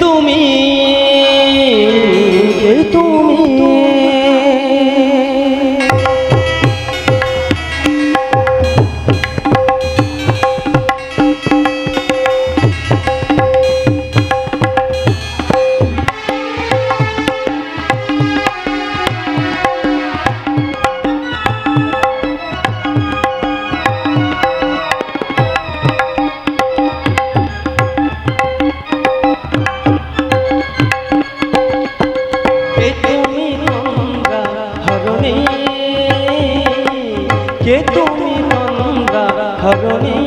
তুমি তুমি নন্দা হরণী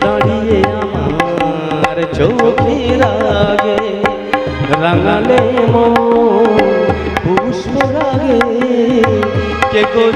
দাঁড়িয়ে আমার চোখের আগে রাঙালে পুষ্প রাগে। কে গো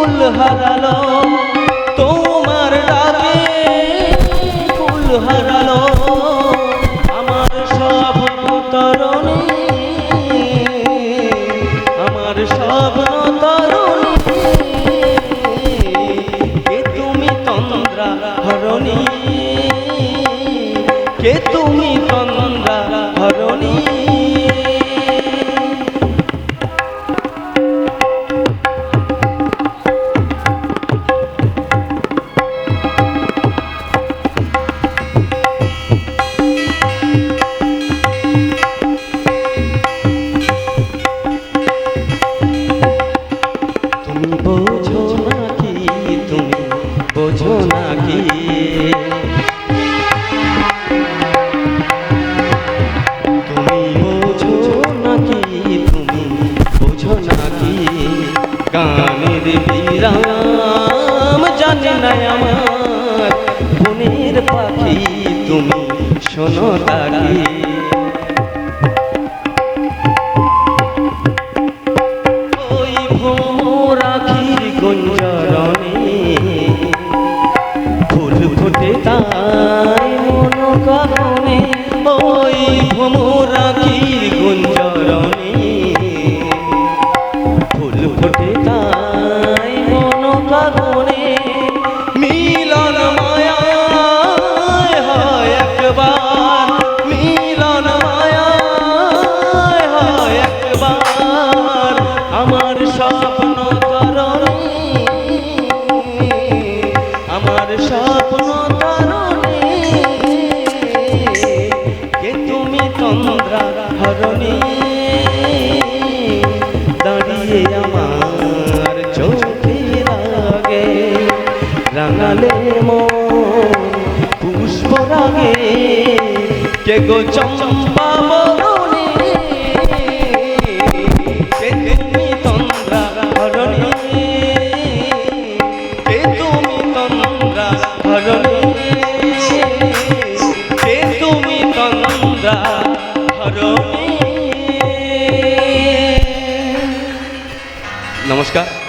কুল হারালো। তোমার ডাকে ফুল হারালো। আমার স্বপ্ন তরণী আমার স্বপ্ন তরণী তুমি তন্দ্রা হরণী কে তুমি শোনো তাকি। আমার স্বপ্ন কারণে কে তুমি তন্দ্রা হরণী? দাঁড়িয়ে আমার চোখের আগে রাঙালে মন রাগে কে গো চম্পা তন্দ্রা নমস্কার।